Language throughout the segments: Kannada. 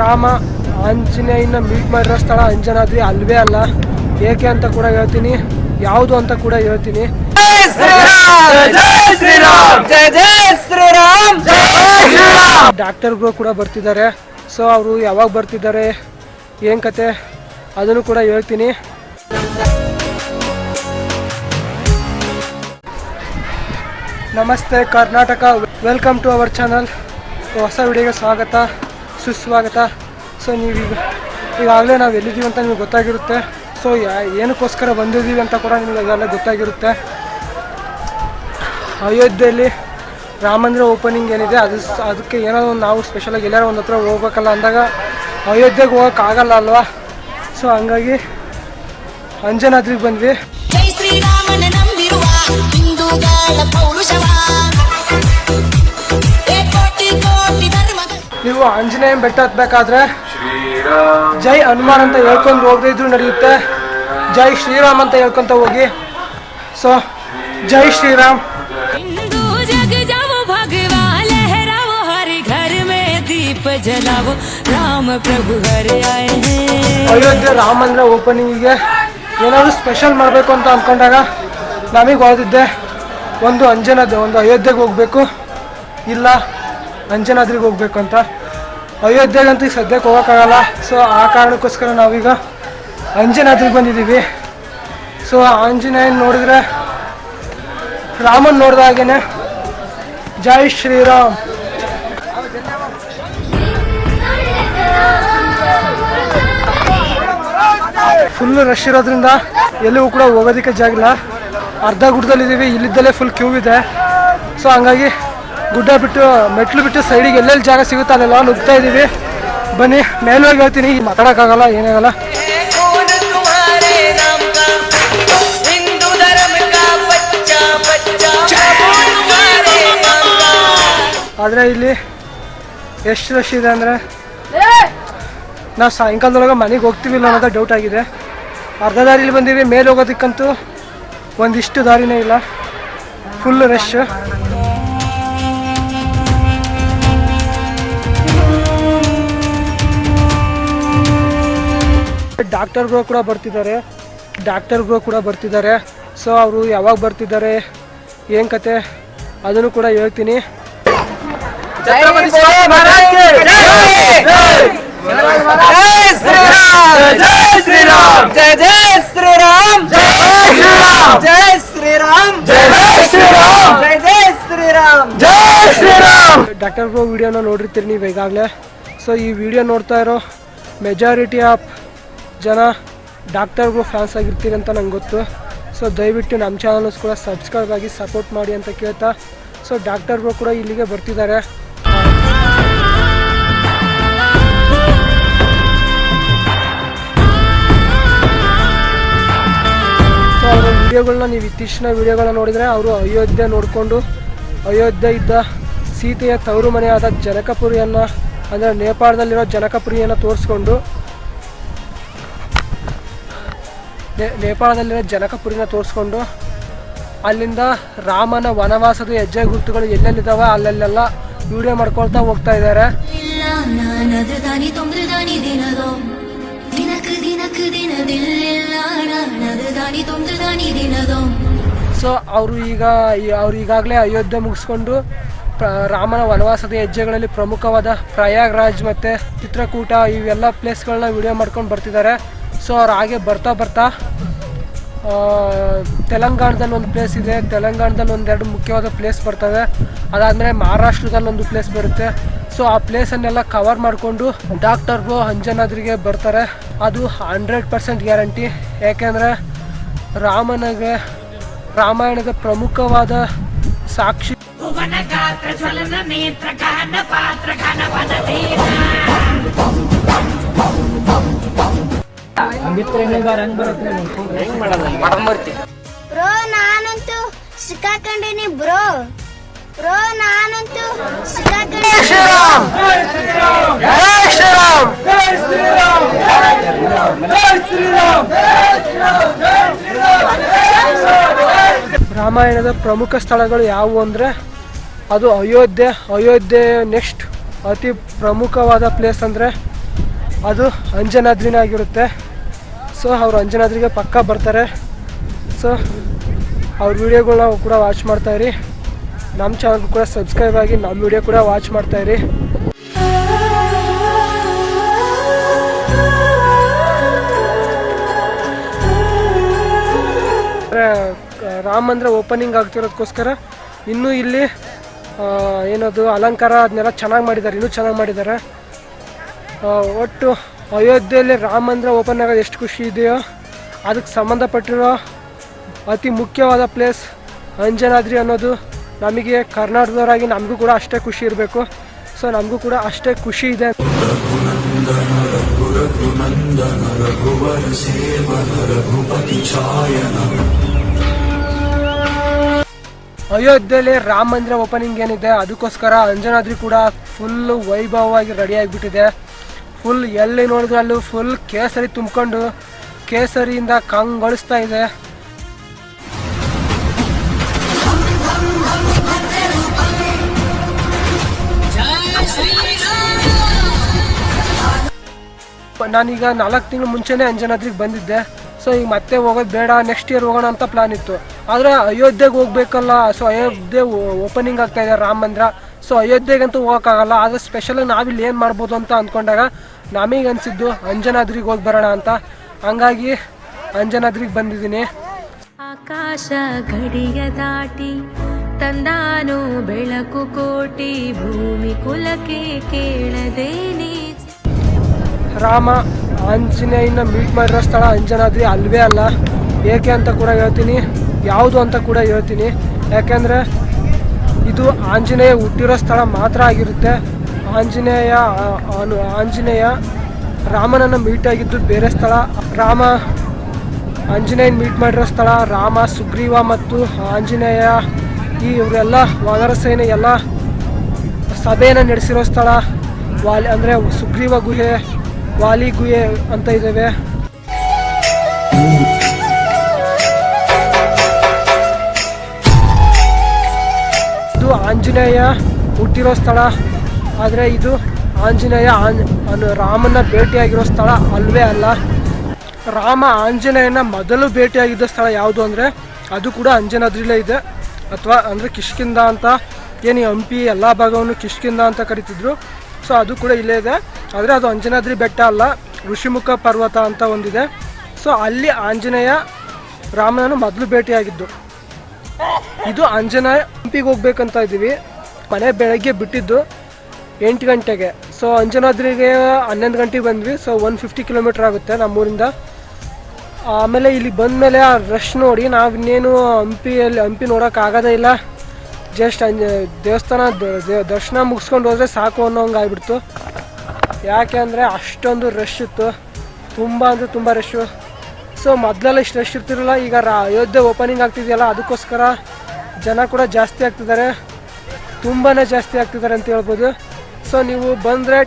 ರಾಮ ಆಂಜನೇಯನ ಮೀಟ್ ಮಾಡಿರೋ ಸ್ಥಳ ಅಂಜನಾದ್ರಿ ಅಲ್ವೇ ಅಲ್ಲ. ಏಕೆ ಅಂತ ಕೂಡ ಹೇಳ್ತೀನಿ. ಯಾವುದು ಅಂತ ಕೂಡ ಹೇಳ್ತೀನಿ. ಡಾಕ್ಟರ್ಗಳು ಕೂಡ ಬರ್ತಿದ್ದಾರೆ. ಸೊ ಅವರು ಯಾವಾಗ ಬರ್ತಿದ್ದಾರೆ? ಏನು ಕತೆ? ಅದನ್ನು ಕೂಡ ಹೇಳ್ತೀನಿ. ನಮಸ್ತೆ Karnataka. Welcome to our channel ಹೊಸ ವಿಡಿಯೋಗೆ ಸ್ವಾಗತ. ಸುಸ್ವಾಗತ. ಸೊ ನೀವೀಗ ಈಗಾಗಲೇ ನಾವು ಎಲ್ಲಿದ್ದೀವಿ ಅಂತ ನಿಮಗೆ ಗೊತ್ತಾಗಿರುತ್ತೆ. ಸೊ ಏನಕ್ಕೋಸ್ಕರ ಬಂದಿದ್ದೀವಿ ಅಂತ ಕೂಡ ನಿಮಗೆ ಅದೆಲ್ಲ ಗೊತ್ತಾಗಿರುತ್ತೆ. ಅಯೋಧ್ಯೆಯಲ್ಲಿ ರಾಮಂದಿರ ಓಪನಿಂಗ್ ಏನಿದೆ, ಅದು ಅದಕ್ಕೆ ಏನೋ ಒಂದು ನಾವು ಸ್ಪೆಷಲಾಗಿ ಎಲ್ಲಾರು ಒಂದು ಹತ್ರ ಹೋಗ್ಬೇಕಲ್ಲ ಅಂದಾಗ ಅಯೋಧ್ಯೆಗೆ ಹೋಗೋಕ್ಕಾಗಲ್ಲ ಅಲ್ವಾ? ಸೊ ಹಂಗಾಗಿ ಅಂಜನಾದ್ರಿಗೆ ಬಂದ್ವಿ. ಶ್ರೀರಾಮನ ನಂಬಿರುವ ಹಿಂದೂಗಳ ಪೌರುಷವ. ನೀವು ಆಂಜನೇಯ ಬೆಟ್ಟ ಹತ್ಬೇಕಾದ್ರೆ ಜೈ ಹನುಮಾನ್ ಅಂತ ಹೇಳ್ಕೊಂಡು ಹೋಗದೆ ಇದ್ರು ನಡೆಯುತ್ತೆ. ಜೈ ಶ್ರೀರಾಮ್ ಅಂತ ಹೇಳ್ಕೊಂತ ಹೋಗಿ. ಸೊ ಜೈ ಶ್ರೀರಾಮ್. ಅಯೋಧ್ಯೆ ರಾಮ್ ಅಂದ್ರೆ ಓಪನಿಂಗಿಗೆ ಏನಾದರೂ ಸ್ಪೆಷಲ್ ಮಾಡಬೇಕು ಅಂತ ಅಂದ್ಕೊಂಡಾಗ ನಮಗೆ ಓದಿದ್ದೆ ಒಂದು ಅಂಜನದ್ದು ಒಂದು ಅಯೋಧ್ಯೆಗೆ ಹೋಗಬೇಕು. ಇಲ್ಲ ಅಂಜನಾದ್ರಿಗೆ ಹೋಗ್ಬೇಕು ಅಂತ ಅಯೋಧ್ಯೆಗಂತೂ ಈಗ ಸದ್ಯಕ್ಕೆ ಹೋಗೋಕ್ಕಾಗಲ್ಲ. ಸೊ ಆ ಕಾರಣಕ್ಕೋಸ್ಕರ ನಾವೀಗ ಅಂಜನಾದ್ರಿಗೆ ಬಂದಿದ್ದೀವಿ. ಸೊ ಆಂಜನೇಯನ್ ನೋಡಿದ್ರೆ ರಾಮನ್ ನೋಡಿದ ಹಾಗೇನೆ. ಜೈ ಶ್ರೀರಾಮ್. ಫುಲ್ ರಶ್ ಇರೋದ್ರಿಂದ ಎಲ್ಲಿಗೂ ಕೂಡ ಹೋಗೋದಕ್ಕೆ ಜಾಗ ಇಲ್ಲ ಅರ್ಧ ಗುಡ್ಡದಲ್ಲಿದ್ದೀವಿ ಇಲ್ಲಿದ್ದಲ್ಲೇ ಫುಲ್ ಕ್ಯೂ ಇದೆ. ಸೊ ಹಂಗಾಗಿ ಗುಡ್ಡ ಬಿಟ್ಟು, ಮೆಟ್ಲು ಬಿಟ್ಟು ಸೈಡಿಗೆ ಎಲ್ಲೆಲ್ಲಿ ಜಾಗ ಸಿಗುತ್ತೆ ಅಲ್ಲೆಲ್ಲ ನುಗ್ತಾ ಇದ್ದೀವಿ. ಬನ್ನಿ, ಮೇಲ್ವಾಗಿ ಹೇಳ್ತೀನಿ ಮಾತಾಡೋಕ್ಕಾಗಲ್ಲ, ಏನಾಗಲ್ಲ. ಆದರೆ ಇಲ್ಲಿ ಎಷ್ಟು ರಶ್ ಇದೆ ಅಂದರೆ ನಾವು ಸಾಯಂಕಾಲದೊಳಗೆ ಮನೆಗೆ ಹೋಗ್ತೀವಿ ಇಲ್ಲ ಅನ್ನೋದು ಡೌಟ್ ಆಗಿದೆ. ಅರ್ಧ ದಾರಿಲಿ ಬಂದೀವಿ, ಮೇಲೆ ಹೋಗೋದಕ್ಕಂತೂ ಒಂದಿಷ್ಟು ದಾರಿನೇ ಇಲ್ಲ. ಫುಲ್ ರಶ್ ಡಾಕ್ಟರ್ಗಳು ಕೂಡ ಬರ್ತಿದ್ದಾರೆ ಡಾಕ್ಟರ್ಗಳು ಕೂಡ ಬರ್ತಿದ್ದಾರೆ ಸೊ ಅವರು ಯಾವಾಗ ಬರ್ತಿದ್ದಾರೆ ಏನು ಕತೆ ಅದನ್ನು ಕೂಡ ಹೇಳ್ತೀನಿ ಡಾಕ್ಟರ್ ವಿಡಿಯೋನ ನೋಡಿರ್ತೀರಿ ನೀವು ಈಗಾಗಲೇ ಸೊ ಈ ವಿಡಿಯೋ ನೋಡ್ತಾ ಇರೋ ಮೆಜಾರಿಟಿ ಆಫ್ ಜನ ಡಾಕ್ಟರ್ ಬ್ರೋ ಫ್ಯಾನ್ಸ್ ಆಗಿರ್ತೀರಿ ಅಂತ ನಂಗೆ ಗೊತ್ತು. ಸೊ ದಯವಿಟ್ಟು ನಮ್ಮ ಚಾನಲ್ಸ್ ಕೂಡ ಸಬ್ಸ್ಕ್ರೈಬ್ ಆಗಿ ಸಪೋರ್ಟ್ ಮಾಡಿ ಅಂತ ಕೇಳ್ತಾ. ಸೊ ಡಾಕ್ಟರ್ಗಳು ಕೂಡ ಇಲ್ಲಿಗೆ ಬರ್ತಿದ್ದಾರೆ. ಸೊ ಅವರ ವಿಡಿಯೋಗಳನ್ನ ನೀವು ಇತ್ತೀಚಿನ ವಿಡಿಯೋಗಳನ್ನ ನೋಡಿದರೆ ಅವರು ಅಯೋಧ್ಯೆ ನೋಡಿಕೊಂಡು, ಅಯೋಧ್ಯೆ ಇದ್ದ ಸೀತೆಯ ತವರು ಮನೆಯಾದ ಜನಕಪುರಿಯನ್ನು, ಅಂದರೆ ನೇಪಾಳದಲ್ಲಿರೋ ಜನಕಪುರಿಯನ್ನು ತೋರಿಸ್ಕೊಂಡು ನೇ- ನೇಪಾಳದಲ್ಲಿರೋ ಜನಕಪುರಿನ ತೋರಿಸ್ಕೊಂಡು ಅಲ್ಲಿಂದ ರಾಮನ ವನವಾಸದ ಹೆಜ್ಜೆ ಗುರುತುಗಳು ಎಲ್ಲೆಲ್ಲಿದ್ದಾವೆ ಅಲ್ಲೆಲ್ಲೆಲ್ಲ ವಿಡಿಯೋ ಮಾಡ್ಕೊಳ್ತಾ ಹೋಗ್ತಾ ಇದ್ದಾರೆ. ಸೊ ಅವರು ಈಗ ಅವ್ರು ಈಗಾಗಲೇ ಅಯೋಧ್ಯೆ ಮುಗಿಸ್ಕೊಂಡು ರಾಮನ ವನವಾಸದ ಹೆಜ್ಜೆಗಳಲ್ಲಿ ಪ್ರಮುಖವಾದ ಪ್ರಯಾಗ್ರಾಜ್ ಮತ್ತು ಚಿತ್ರಕೂಟ ಇವೆಲ್ಲ ಪ್ಲೇಸ್ಗಳನ್ನ ವಿಡಿಯೋ ಮಾಡ್ಕೊಂಡು ಬರ್ತಿದ್ದಾರೆ. ಸೊ ಅವ್ರು ಹಾಗೆ ಬರ್ತಾ ಬರ್ತಾ ತೆಲಂಗಾಣದಲ್ಲಿ ಒಂದು ಪ್ಲೇಸ್ ಇದೆ. ತೆಲಂಗಾಣದಲ್ಲಿ ಒಂದೆರಡು ಮುಖ್ಯವಾದ ಪ್ಲೇಸ್ ಬರ್ತವೆ. ಅದಾದಮೇಲೆ ಮಹಾರಾಷ್ಟ್ರದಲ್ಲಿ ಒಂದು ಪ್ಲೇಸ್ ಬರುತ್ತೆ. ಸೊ ಆ ಪ್ಲೇಸನ್ನೆಲ್ಲ ಕವರ್ ಮಾಡಿಕೊಂಡು ಬೋ ಅಂಜನಾದ್ರಿಗೆ ಬರ್ತಾರೆ. ಅದು ಹಂಡ್ರೆಡ್ ಪರ್ಸೆಂಟ್ ಗ್ಯಾರಂಟಿ ಯಾಕೆಂದರೆ ರಾಮನಿಗೆ, ರಾಮಾಯಣದ ಪ್ರಮುಖವಾದ ಸಾಕ್ಷಿ ಬ್ರೋ ನಾನಂತೂ ಸಿಕ್ಕಾಕೊಂಡಿನಿ ಬ್ರೋ. ಬ್ರೋ ನಾನಂತೂ ಸಿಕ್ಕಾಕೊಂಡಿ ರಾಮಾಯಣದ ಪ್ರಮುಖ ಸ್ಥಳಗಳು ಯಾವುವು ಅಂದರೆ ಅದು ಅಯೋಧ್ಯೆ. ಅಯೋಧ್ಯೆ ನೆಕ್ಸ್ಟ್ ಅತಿ ಪ್ರಮುಖವಾದ ಪ್ಲೇಸ್ ಅಂದರೆ ಅದು ಅಂಜನಾದ್ರಿನೇ ಆಗಿರುತ್ತೆ. ಸೊ ಅವರು ಅಂಜನಾದ್ರಿಗೆ ಪಕ್ಕ ಬರ್ತಾರೆ. ಸೊ ಅವ್ರ ವೀಡಿಯೋಗಳನ್ನ ಕೂಡ ವಾಚ್ ಮಾಡ್ತಾಯಿರಿ ನಮ್ಮ ಚಾನಲ್ಗೂ ಕೂಡ ಸಬ್ಸ್ಕ್ರೈಬ್ ಆಗಿ ನಮ್ಮ ವಿಡಿಯೋ ಕೂಡ ವಾಚ್ ಮಾಡ್ತಾಯಿರಿ ರಾಮ ಮಂದಿರ ಓಪನಿಂಗ್ ಆಗ್ತಿರೋದಕ್ಕೋಸ್ಕರ ಇನ್ನೂ ಇಲ್ಲಿ ಏನದು ಅಲಂಕಾರ ಅದನ್ನೆಲ್ಲ ಚೆನ್ನಾಗಿ ಮಾಡಿದ್ದಾರೆ, ಇನ್ನೂ ಚೆನ್ನಾಗಿ ಮಾಡಿದ್ದಾರೆ. ಒಟ್ಟು ಅಯೋಧ್ಯೆಯಲ್ಲಿ ರಾಮ ಮಂದಿರ ಓಪನ್ ಆಗೋದು ಎಷ್ಟು ಖುಷಿ ಇದೆಯೋ ಅದಕ್ಕೆ ಸಂಬಂಧಪಟ್ಟಿರೋ ಅತಿ ಮುಖ್ಯವಾದ ಪ್ಲೇಸ್ ಅಂಜನಾದ್ರಿ ಅನ್ನೋದು ನಮಗೆ ಕರ್ನಾಟಕದವರಾಗಿ ನಮಗೂ ಕೂಡ ಅಷ್ಟೇ ಖುಷಿ ಇರಬೇಕು. ಸೊ ನಮಗೂ ಕೂಡ ಅಷ್ಟೇ ಖುಷಿ ಇದೆ. ಅಯೋಧ್ಯೆಯಲ್ಲಿ ರಾಮ ಮಂದಿರ ಓಪನಿಂಗ್ ಏನಿದೆ, ಅದಕ್ಕೋಸ್ಕರ ಅಂಜನಾದ್ರಿ ಕೂಡ ಫುಲ್ ವೈಭವವಾಗಿ ರೆಡಿ ಆಗಿಬಿಟ್ಟಿದೆ. ಫುಲ್ ಎಲ್ಲಿ ನೋಡಿದ್ರು ಅಲ್ಲೂ ಫುಲ್ ಕೇಸರಿ ತುಂಬಿಕೊಂಡು ಕೇಸರಿಯಿಂದ ಕಂಗೊಳಿಸ್ತಾ ಇದೆ. ನಾನೀಗ ನಾಲ್ಕು ತಿಂಗಳು ಮುಂಚೆನೇ ಅಂಜನಾದ್ರಿಗೆ ಬಂದಿದ್ದೆ. ಸೊ ಈಗ ಮತ್ತೆ ಹೋಗೋದು ಬೇಡ ನೆಕ್ಸ್ಟ್ ಇಯರ್ ಹೋಗೋಣ ಅಂತ ಪ್ಲಾನ್ ಇತ್ತು. ಆದರೆ ಅಯೋಧ್ಯೆಗೆ ಹೋಗ್ಬೇಕಲ್ಲ ಸೊ ಅಯೋಧ್ಯೆ ಓಪನಿಂಗ್ ಆಗ್ತಾ ಇದೆ ರಾಮ ಮಂದಿರ. ಸೊ ಅಯೋಧ್ಯೆಗಂತೂ ಹೋಗೋಕ್ಕಾಗಲ್ಲ ಆದರೆ ಸ್ಪೆಷಲ್ ನಾವಿಲ್ಲಿ ಏನು ಮಾಡ್ಬೋದು ಅಂತ ಅಂದ್ಕೊಂಡಾಗ ನಮಗೆ ಅನಿಸಿದ್ದು ಅಂಜನಾದ್ರಿಗೆ ಹೋಗಿ ಬರೋಣ ಅಂತ. ಹಂಗಾಗಿ ಅಂಜನಾದ್ರಿಗೆ ಬಂದಿದ್ದೀನಿ. ಆಕಾಶ ಗಡಿಯ ದಾಟಿ ತಂದಾನು ಬೆಳಕು ಕೋಟಿ ಭೂಮಿ ಕುಲಕ್ಕೆ ಕೇಳದೇನೆ ರಾಮ ಆಂಜನೇಯನ ಮೀಟ್ ಮಾಡಿರೋ ಸ್ಥಳ ಅಂಜನಾದ್ರಿ ಅಲ್ವೇ ಅಲ್ಲ. ಏಕೆ ಅಂತ ಕೂಡ ಹೇಳ್ತೀನಿ ಯಾವುದು ಅಂತ ಕೂಡ ಹೇಳ್ತೀನಿ. ಯಾಕೆಂದರೆ ಇದು ಆಂಜನೇಯ ಹುಟ್ಟಿರೋ ಸ್ಥಳ ಮಾತ್ರ ಆಗಿರುತ್ತೆ. ಆಂಜನೇಯ ಆಂಜನೇಯ ರಾಮನನ್ನು ಮೀಟ್ ಆಗಿದ್ದು ಬೇರೆ ಸ್ಥಳ. ರಾಮ, ಆಂಜನೇಯನ ಮೀಟ್ ಮಾಡಿರೋ ಸ್ಥಳ. ರಾಮ, ಸುಗ್ರೀವ ಮತ್ತು ಆಂಜನೇಯ ಈ ಇವರೆಲ್ಲ ವಾನರ ಸೇನೆ ಎಲ್ಲ ಸಭೆಯನ್ನು ನಡೆಸಿರೋ ಸ್ಥಳ. ವಾಲಿ, ಅಂದರೆ ಸುಗ್ರೀವ ಗುಹೆ, ವಾಲಿ ಗುಹೆ ಅಂತ ಇದ್ದಾವೆ ಇದು ಆಂಜನೇಯ ಹುಟ್ಟಿರೋ ಸ್ಥಳ. ಆದರೆ ಇದು ಆಂಜನೇಯ ಆನ್ ರಾಮನ ಭೇಟಿಯಾಗಿರೋ ಸ್ಥಳ ಅಲ್ವೇ ಅಲ್ಲ. ರಾಮ ಆಂಜನೇಯನ ಮೊದಲು ಭೇಟಿಯಾಗಿದ್ದ ಸ್ಥಳ ಯಾವುದು ಅಂದರೆ ಅದು ಕೂಡ ಅಂಜನಾದ್ರಿಲೇ ಇದೆ. ಅಥವಾ ಅಂದರೆ ಕಿಷ್ಕಿಂದ ಅಂತ ಏನು ಹಂಪಿ ಎಲ್ಲ ಭಾಗವನ್ನು ಕಿಷ್ಕಿಂದ ಅಂತ ಕರಿತಿದ್ರು. ಸೊ ಅದು ಕೂಡ ಇಲ್ಲೇ ಇದೆ. ಆದರೆ ಅದು ಅಂಜನಾದ್ರಿ ಬೆಟ್ಟ ಅಲ್ಲ, ಋಷಿಮುಖ ಪರ್ವತ ಅಂತ ಒಂದಿದೆ. ಸೊ ಅಲ್ಲಿ ಆಂಜನೇಯ ರಾಮನನ್ನು ಮೊದಲು ಭೇಟಿಯಾಗಿದ್ದು. ಇದು ಆಂಜನೇಯ ಹಂಪಿಗೆ ಹೋಗ್ಬೇಕಂತ ಇದ್ದೀವಿ ಮನೆ ಬೆಳಗ್ಗೆ ಬಿಟ್ಟಿದ್ದು ಎಂಟು ಗಂಟೆಗೆ. ಸೊ ಅಂಜನಾದ್ರಿಗೆ ಹನ್ನೊಂದು ಗಂಟೆಗೆ ಬಂದ್ವಿ. ಸೊ ಒನ್ ಫಿಫ್ಟಿ ಕಿಲೋಮೀಟ್ರ್ ಆಗುತ್ತೆ ನಮ್ಮೂರಿಂದ. ಆಮೇಲೆ ಇಲ್ಲಿ ಬಂದಮೇಲೆ ಆ ರಶ್ ನೋಡಿ ನಾವು ಇನ್ನೇನು ಹಂಪಿಯಲ್ಲಿ ಹಂಪಿ ನೋಡೋಕ್ಕಾಗೋದೇ ಇಲ್ಲ. ಜಸ್ಟ್ ಅಂಜ, ದೇವಸ್ಥಾನ ದರ್ಶನ ಮುಗಿಸ್ಕೊಂಡು ಹೋದರೆ ಸಾಕು ಅನ್ನೋ ಹಂಗೆ ಆಗ್ಬಿಡ್ತು. ಯಾಕೆ ಅಂದರೆ ಅಷ್ಟೊಂದು ರಶ್ ಇತ್ತು. ತುಂಬ ಅಂದರೆ ತುಂಬ ರಶ್ಶು ಸೊ ಮೊದಲೆಲ್ಲ ಇಷ್ಟು ರಶ್ ಇರ್ತಿರಲ್ಲ. ಈಗ ರಾ, ಅಯೋಧ್ಯೆ ಓಪನಿಂಗ್ ಆಗ್ತಿದೆಯಲ್ಲ, ಅದಕ್ಕೋಸ್ಕರ ಜನ ಕೂಡ ಜಾಸ್ತಿ ಆಗ್ತಿದ್ದಾರೆ. ತುಂಬಾ ಜಾಸ್ತಿ ಆಗ್ತಿದ್ದಾರೆ ಅಂತ ಹೇಳ್ಬೋದು. ಸೊ ನೀವು ಬಂದರೆ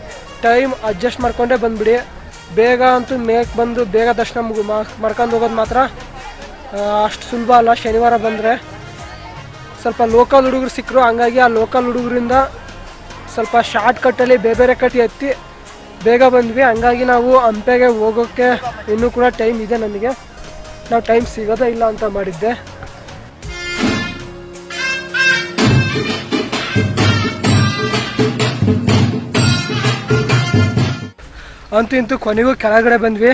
ಟೈಮ್ ಅಡ್ಜಸ್ಟ್ ಮಾಡ್ಕೊಂಡೇ ಬಂದುಬಿಡಿ. ಬೇಗ ಅಂತೂ ಮೇಕ್ ಬಂದು ಬೇಗ ದರ್ಶನ ಮುಗಿ ಮಾಡ್ಕೊಂಡು ಹೋಗೋದು ಮಾತ್ರ ಅಷ್ಟು ಸುಲಭ ಅಲ್ಲ. ಶನಿವಾರ ಬಂದರೆ ಸ್ವಲ್ಪ ಲೋಕಲ್ ಹುಡುಗರು ಸಿಕ್ಕರು ಹಂಗಾಗಿ ಆ ಲೋಕಲ್ ಹುಡುಗರಿಂದ ಸ್ವಲ್ಪ ಶಾರ್ಟ್ ಕಟ್ಟಲ್ಲಿ ಬೇರೆ ಬೇರೆ ಕಟ್ಟಿ ಎತ್ತಿ ಬೇಗ ಬಂದ್ವಿ. ಹಂಗಾಗಿ ನಾವು ಹಂಪೆಗೆ ಹೋಗೋಕ್ಕೆ ಇನ್ನೂ ಕೂಡ ಟೈಮ್ ಇದೆ ನನಗೆ ನಾವು ಟೈಮ್ ಸಿಗೋದೇ ಇಲ್ಲ ಅಂತ ಮಾಡಿದ್ದೆ. ಅಂತೂ ಇಂತೂ ಕೊನೆಗೂ ಕೆಳಗಡೆ ಬಂದ್ವಿ.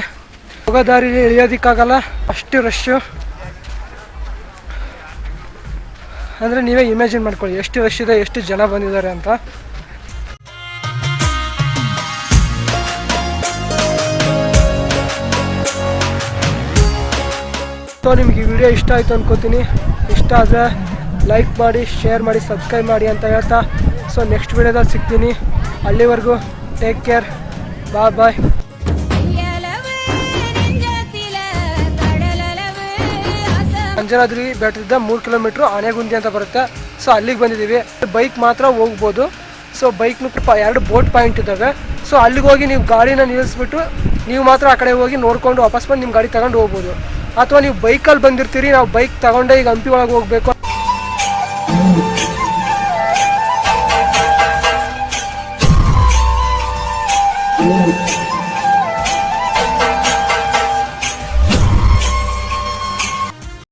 ಹೋಗೋ ಇಳಿಯೋದಕ್ಕಾಗಲ್ಲ ಅಷ್ಟು ರಶ್ಶು ಅಂದರೆ ನೀವೇ ಇಮ್ಯಾಜಿನ್ ಮಾಡ್ಕೊಳ್ಳಿ, ಎಷ್ಟು ರಶ್ ಇದೆ, ಎಷ್ಟು ಜನ ಬಂದಿದ್ದಾರೆ ಅಂತ. ಸೊ ನಿಮಗೆ ಈ ವಿಡಿಯೋ ಇಷ್ಟ ಆಯಿತು ಅನ್ಕೋತೀನಿ. ಇಷ್ಟ ಆದರೆ ಲೈಕ್ ಮಾಡಿ ಶೇರ್ ಮಾಡಿ ಸಬ್ಸ್ಕ್ರೈಬ್ ಮಾಡಿ ಅಂತ ಹೇಳ್ತಾ. ಸೊ ನೆಕ್ಸ್ಟ್ ವಿಡಿಯೋದಲ್ಲಿ ಸಿಗ್ತೀನಿ. ಅಲ್ಲಿವರೆಗೂ take care bye bye Anjanadri ಬೆಟ್ಟದಿಂದ ಮೂರು ಕಿಲೋಮೀಟರ್ ಆನೆಗುಂದಿ ಅಂತ ಬರುತ್ತೆ. ಸೊ, ಅಲ್ಲಿಗೆ ಬಂದಿದ್ದೀವಿ. ಬೈಕ್ ಮಾತ್ರ ಹೋಗ್ಬೋದು. ಸೊ ಬೈಕ್ನು ಎರಡು ಬೋಟ್ ಪಾಯಿಂಟ್ ಇದ್ದಾವೆ. ಸೊ, ಅಲ್ಲಿಗೆ ಹೋಗಿ ನೀವು ಗಾಡಿನ ನಿಲ್ಲಿಸ್ಬಿಟ್ಟು ನೀವು ಮಾತ್ರ ಆ ಕಡೆ ಹೋಗಿ ನೋಡ್ಕೊಂಡು ವಾಪಸ್ ಬಂದು ನಿಮ್ಮ ಗಾಡಿ ತಗೊಂಡು ಹೋಗ್ಬೋದು. ಅಥವಾ ನೀವು ಬೈಕಲ್ಲಿ ಬಂದಿರ್ತೀರಿ, ನಾವು ಬೈಕ್ ತಗೊಂಡೇ ಈಗ ಹಂಪಿ ಒಳಗೆ ಹೋಗಬೇಕು